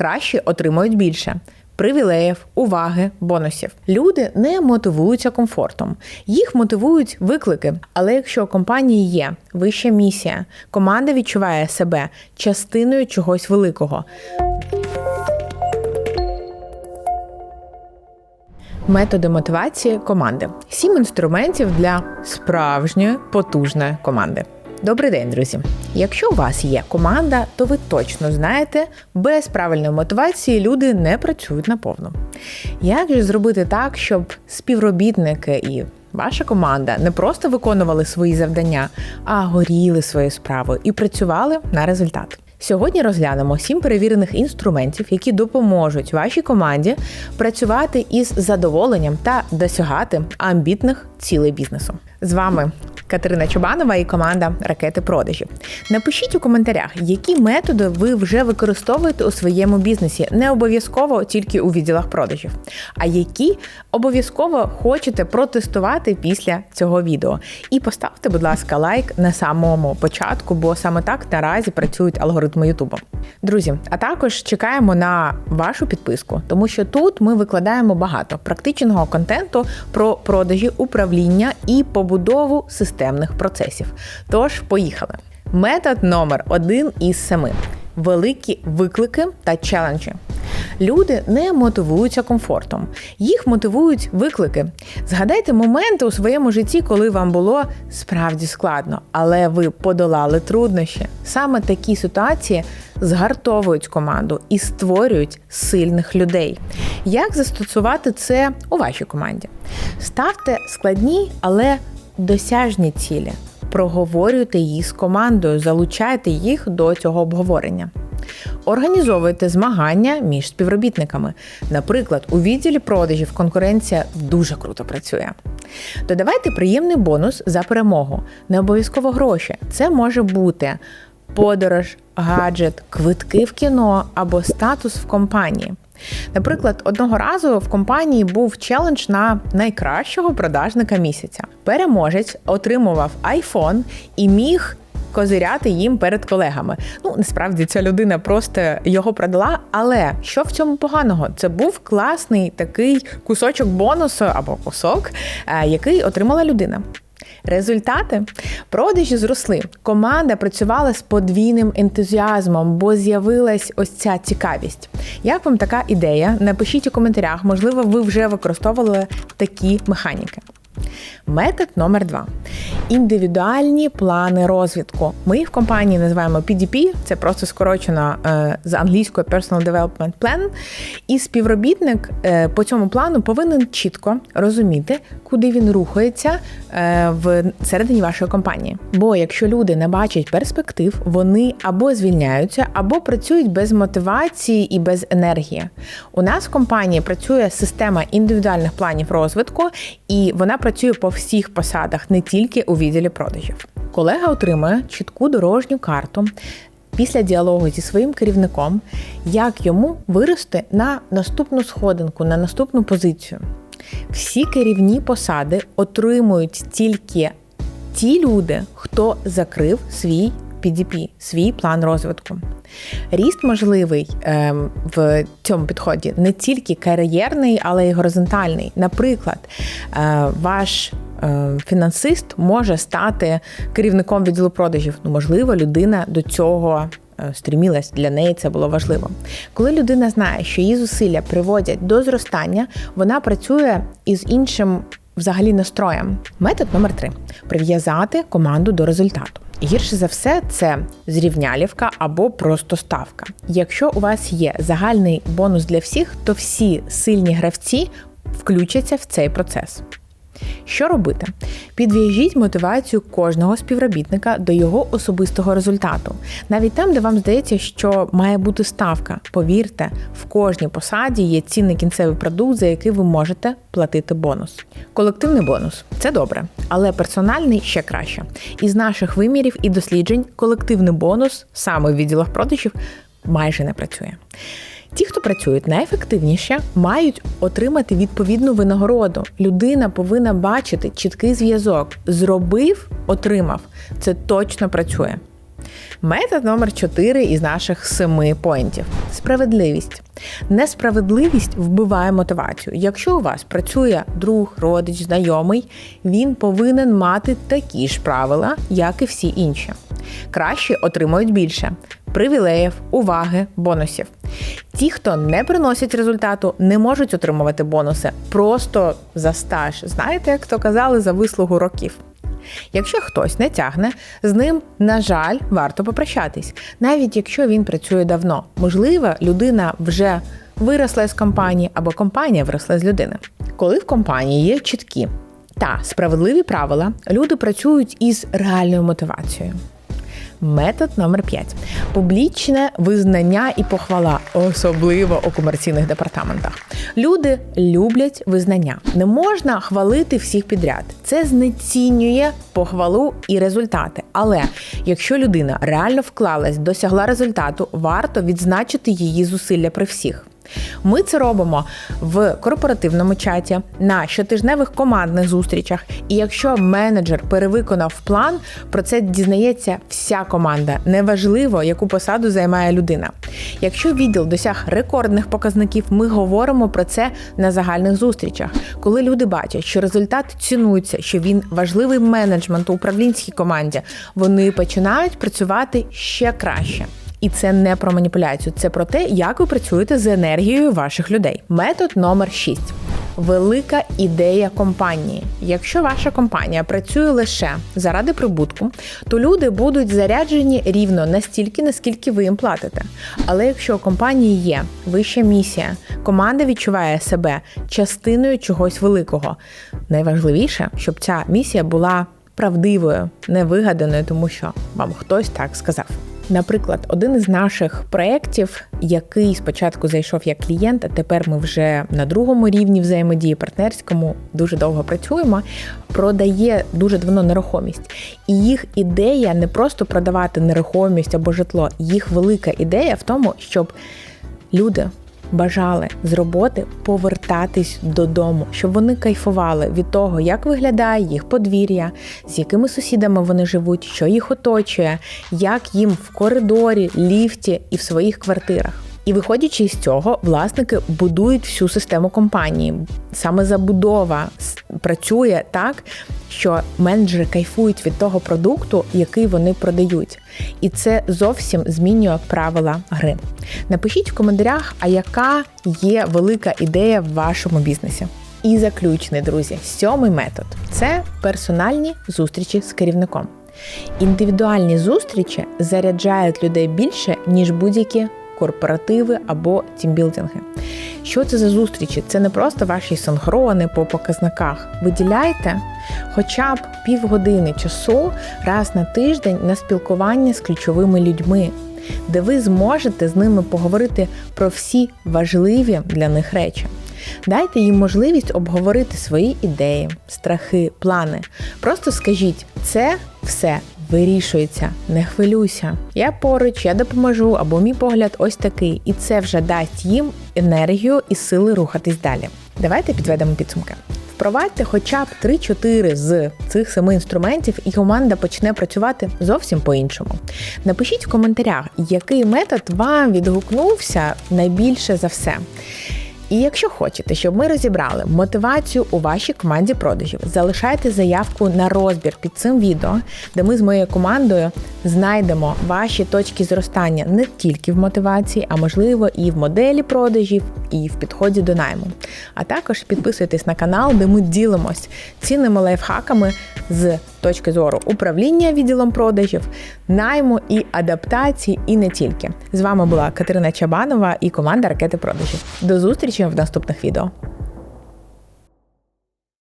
кращі отримують більше. Привілеїв, уваги, бонусів. Люди не мотивуються комфортом, їх мотивують виклики. Але якщо у компанії є вища місія, команда відчуває себе частиною чогось великого. Методи мотивації команди. Сім інструментів для справжньої потужної команди. Добрий день, друзі! Якщо у вас є команда, то ви точно знаєте, без правильної мотивації люди не працюють наповну. Як же зробити так, щоб співробітники і ваша команда не просто виконували свої завдання, а горіли своєю справою і працювали на результат? Сьогодні розглянемо сім перевірених інструментів, які допоможуть вашій команді працювати із задоволенням та досягати амбітних цілей бізнесу. З вами Катерина Чобанова і команда ракети продажі. Напишіть у коментарях, які методи ви вже використовуєте у своєму бізнесі, не обов'язково тільки у відділах продажів, а які обов'язково хочете протестувати після цього відео. І поставте, будь ласка, лайк на самому початку, бо саме так наразі працюють алгоритми Ютубу. Друзі, а також чекаємо на вашу підписку, тому що тут ми викладаємо багато практичного контенту про продажі, управління і побудову системних процесів. Тож, поїхали. Метод номер один із семи. Великі виклики та челенджі. Люди не мотивуються комфортом, їх мотивують виклики. Згадайте моменти у своєму житті, коли вам було справді складно, але ви подолали труднощі. Саме такі ситуації згартовують команду і створюють сильних людей. Як застосувати це у вашій команді? Ставте складні, але досяжні цілі. Проговорюйте їх з командою, залучайте їх до цього обговорення. Організовуйте змагання між співробітниками. Наприклад, у відділі продажів конкуренція дуже круто працює. Додавайте приємний бонус за перемогу, не обов'язково гроші. Це може бути подорож, гаджет, квитки в кіно або статус в компанії. Наприклад, одного разу в компанії був челендж на найкращого продажника місяця. Переможець отримував iPhone і міг. Козиряти їм перед колегами. Ну насправді ця людина просто його продала. Але що в цьому поганого? Це був класний такий кусочок бонусу або кусок, е, який отримала людина. Результати продажі зросли. Команда працювала з подвійним ентузіазмом, бо з'явилась ось ця цікавість. Як вам така ідея? Напишіть у коментарях, можливо, ви вже використовували такі механіки. Метод номер два індивідуальні плани розвитку. Ми в компанії називаємо PDP, це просто скорочено е, з англійською Personal Development Plan. І співробітник е, по цьому плану повинен чітко розуміти, куди він рухається е, в середині вашої компанії. Бо якщо люди не бачать перспектив, вони або звільняються, або працюють без мотивації і без енергії. У нас в компанії працює система індивідуальних планів розвитку, і вона працює по всіх посадах, не тільки у відділі продажів. Колега отримує чітку дорожню карту. Після діалогу зі своїм керівником, як йому вирости на наступну сходинку, на наступну позицію. Всі керівні посади отримують тільки ті люди, хто закрив свій PDP, свій план розвитку. Ріст можливий ем, в цьому підході не тільки кар'єрний, але й горизонтальний. Наприклад, е, ваш е, фінансист може стати керівником відділу продажів. Ну, можливо, людина до цього. Е, стрімілась для неї це було важливо. Коли людина знає, що її зусилля приводять до зростання, вона працює із іншим взагалі настроєм. Метод номер три прив'язати команду до результату. Гірше за все, це зрівнялівка або просто ставка. Якщо у вас є загальний бонус для всіх, то всі сильні гравці включаться в цей процес. Що робити? Підв'яжіть мотивацію кожного співробітника до його особистого результату. Навіть там, де вам здається, що має бути ставка. Повірте, в кожній посаді є цінний кінцевий продукт, за який ви можете платити бонус. Колективний бонус це добре, але персональний ще краще. Із наших вимірів і досліджень колективний бонус саме в відділах продажів майже не працює. Ті, хто працюють найефективніше, мають отримати відповідну винагороду. Людина повинна бачити чіткий зв'язок. Зробив, отримав. Це точно працює. Метод номер 4 із наших семи поінтів справедливість. Несправедливість вбиває мотивацію. Якщо у вас працює друг, родич, знайомий, він повинен мати такі ж правила, як і всі інші. Кращі отримують більше привілеїв, уваги, бонусів. Ті, хто не приносять результату, не можуть отримувати бонуси просто за стаж. Знаєте, як то казали, за вислугу років. Якщо хтось не тягне, з ним, на жаль, варто попрощатись, навіть якщо він працює давно. Можливо, людина вже виросла з компанії або компанія виросла з людини. Коли в компанії є чіткі та справедливі правила, люди працюють із реальною мотивацією. Метод номер 5. публічне визнання і похвала, особливо у комерційних департаментах. Люди люблять визнання. Не можна хвалити всіх підряд. Це знецінює похвалу і результати. Але якщо людина реально вклалась, досягла результату, варто відзначити її зусилля при всіх. Ми це робимо в корпоративному чаті на щотижневих командних зустрічах. І якщо менеджер перевиконав план, про це дізнається вся команда. Неважливо, яку посаду займає людина. Якщо відділ досяг рекордних показників, ми говоримо про це на загальних зустрічах. Коли люди бачать, що результат цінується, що він важливий менеджмент управлінській команді, вони починають працювати ще краще. І це не про маніпуляцію, це про те, як ви працюєте з енергією ваших людей. Метод номер 6. Велика ідея компанії. Якщо ваша компанія працює лише заради прибутку, то люди будуть заряджені рівно настільки, наскільки ви їм платите. Але якщо у компанії є вища місія, команда відчуває себе частиною чогось великого. Найважливіше, щоб ця місія була правдивою, не вигаданою, тому що вам хтось так сказав. Наприклад, один із наших проєктів, який спочатку зайшов як клієнт, а тепер ми вже на другому рівні взаємодії партнерському дуже довго працюємо, продає дуже давно нерухомість. І їх ідея не просто продавати нерухомість або житло, їх велика ідея в тому, щоб люди бажали з роботи повертатись додому, щоб вони кайфували від того, як виглядає їх подвір'я, з якими сусідами вони живуть, що їх оточує, як їм в коридорі, ліфті і в своїх квартирах. І виходячи з цього, власники будують всю систему компанії. Саме забудова працює так, що менеджери кайфують від того продукту, який вони продають. І це зовсім змінює правила гри. Напишіть в коментарях, а яка є велика ідея в вашому бізнесі. І заключний, друзі, сьомий метод це персональні зустрічі з керівником. Індивідуальні зустрічі заряджають людей більше, ніж будь-які корпоративи або тімбілдинги. Що це за зустрічі? Це не просто ваші синхрони по показниках. Виділяйте хоча б півгодини часу раз на тиждень на спілкування з ключовими людьми, де ви зможете з ними поговорити про всі важливі для них речі. Дайте їм можливість обговорити свої ідеї, страхи, плани. Просто скажіть, це все вирішується, не хвилюйся. Я поруч, я допоможу, або мій погляд ось такий, і це вже дасть їм енергію і сили рухатись далі. Давайте підведемо підсумки. Впровадьте хоча б 3-4 з цих семи інструментів, і команда почне працювати зовсім по-іншому. Напишіть в коментарях, який метод вам відгукнувся найбільше за все. І якщо хочете, щоб ми розібрали мотивацію у вашій команді продажів, залишайте заявку на розбір під цим відео, де ми з моєю командою знайдемо ваші точки зростання не тільки в мотивації, а можливо і в моделі продажів, і в підході до найму. А також підписуйтесь на канал, де ми ділимось цінними лайфхаками з точки зору управління відділом продажів, найму і адаптації, і не тільки. З вами була Катерина Чабанова і команда ракети продажів. До зустрічі в наступних відео.